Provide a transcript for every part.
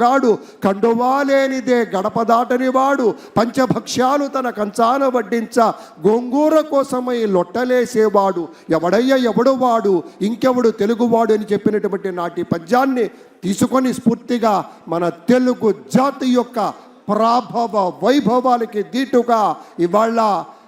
గాడు కండువాలేనిదే గడప దాటని వాడు పంచభక్ష్యాలు తన కంచాన వడ్డించ గోంగూర కోసమై లొట్టలేసేవాడు. ఎవడయ్య ఎవడు వాడు? ఇంకెవడు తెలుగువాడు అని చెప్పినటువంటి నాటి పద్యాన్ని తీసుకొని స్ఫూర్తిగా మన తెలుగు జాతి యొక్క ప్రాభవ వైభవాలకి దీటుగా ఇవాళ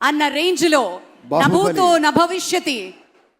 అన్న రేంజ్లో బాహుబలి. నభూతో నభవిష్యతి